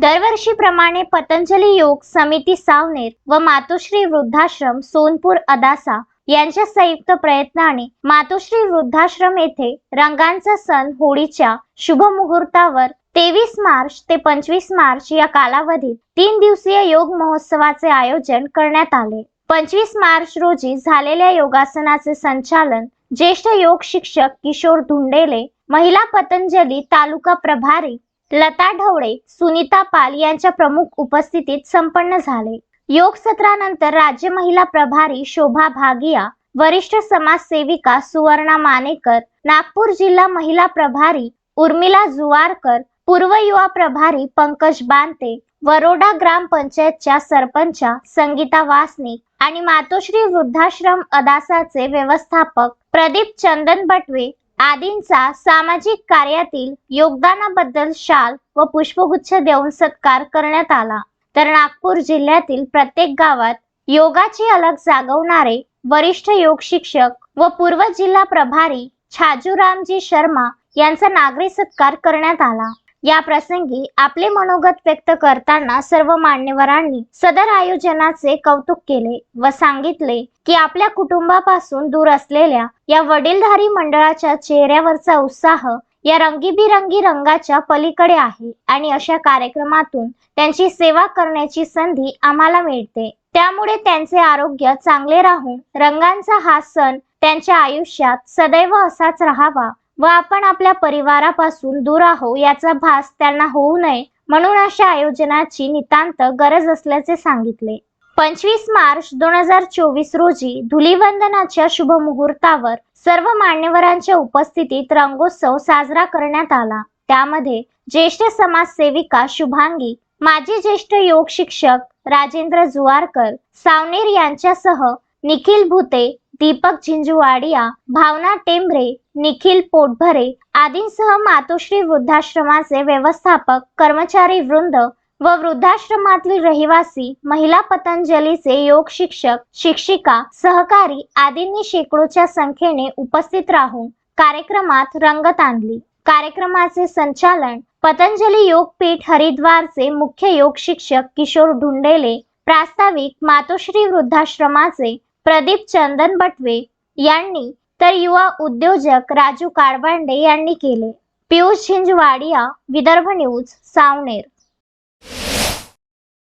दरवर्षीप्रमाणे पतंजली योग समिती सावनेर व मातोश्री वृद्धाश्रम सोनपूर अदासा यांच्या संयुक्त प्रयत्नाने मातोश्री वृद्धाश्रम येथे रंगांचा सण होळीच्या शुभ मुहूर्तावर तेवीस मार्च ते पंचवीस मार्च या कालावधीत तीन दिवसीय योग महोत्सवाचे आयोजन करण्यात आले. पंचवीस मार्च रोजी झालेल्या योगासनाचे संचालन ज्येष्ठ योग शिक्षक किशोर धुंडेले महिला पतंजली तालुका प्रभारी लता ढवळे सुनीता पाल यांच्या प्रमुख उपस्थितीत संपन्न झाले. योग सत्रानंतर राज्य महिला प्रभारी शोभा भागिया वरिष्ठ समाजसेविका सुवर्णा मानेकर नागपूर जिल्हा महिला प्रभारी उर्मिला जुवारकर पूर्व युवा प्रभारी पंकज बांते वरोडा ग्रामपंचायतच्या सरपंचा संगीता वासनिक आणि मातोश्री वृद्धाश्रम अदासाचे व्यवस्थापक प्रदीप चंदन बटवे आदींचा सामाजिक कार्यातील योगदानाबद्दल शाल व पुष्पगुच्छ देऊन सत्कार करण्यात आला. तर नागपूर जिल्ह्यातील प्रत्येक गावात योगाची अलग जागवणारे वरिष्ठ योग शिक्षक व पूर्व जिल्हा प्रभारी छाजूरामजी शर्मा यांचा नागरी सत्कार करण्यात आला. या प्रसंगी आपले मनोगत व्यक्त करताना सर्व मान्यवरांनी सदर आयोजनाचे कौतुक केले व सांगितले की आपल्या कुटुंबापासून दूर असलेल्या या वडीलधारी मंडळाच्या चेहऱ्यावरचा उत्साह या रंगीबिरंगी रंगाच्या पलीकडे आहे आणि अशा कार्यक्रमातून त्यांची सेवा करण्याची संधी आम्हाला मिळते. त्यामुळे त्यांचे आरोग्य चांगले राहून रंगांचा हा सण त्यांच्या आयुष्यात सदैव असाच राहावा व आपण आपल्या परिवारापासून दूर आहो याचा भास त्यांना होऊ नये म्हणून अशा आयोजनाची नितांत गरज असल्याचे सांगितले. पंचवीस मार्च दोन हजार चोवीस रोजी धुलीवंदनाच्या शुभ मुहूर्तावर सर्व मान्यवरांच्या उपस्थितीत रंगोत्सव साजरा करण्यात आला. त्यामध्ये ज्येष्ठ समाजसेविका शुभांगी माजी ज्येष्ठ योग शिक्षक राजेंद्र जुवारकर सावनेर यांच्यासह निखिल भुते दीपक झिंजुवाडिया भावना टेंभरे निखिल पोटभरे आदींसह मातोश्री वृद्धाश्रमाचे व्यवस्थापक कर्मचारी वृंद व वृद्धाश्रमातील रहिवासी महिला पतंजलीचे योग शिक्षक शिक्षिका सहकारी आदींनी शेकडोच्या संख्येने उपस्थित राहून कार्यक्रमात रंगत आणली. कार्यक्रमाचे संचालन पतंजली योगपीठ हरिद्वारचे मुख्य योग शिक्षक किशोर ढुंडेले प्रास्ताविक मातोश्री वृद्धाश्रमाचे प्रदीप चंदन बटवे यांनी तर युवा उद्योजक राजू काळबांडे यांनी केले. पियुष झिंजवाडिया विदर्भ न्यूज सावनेर.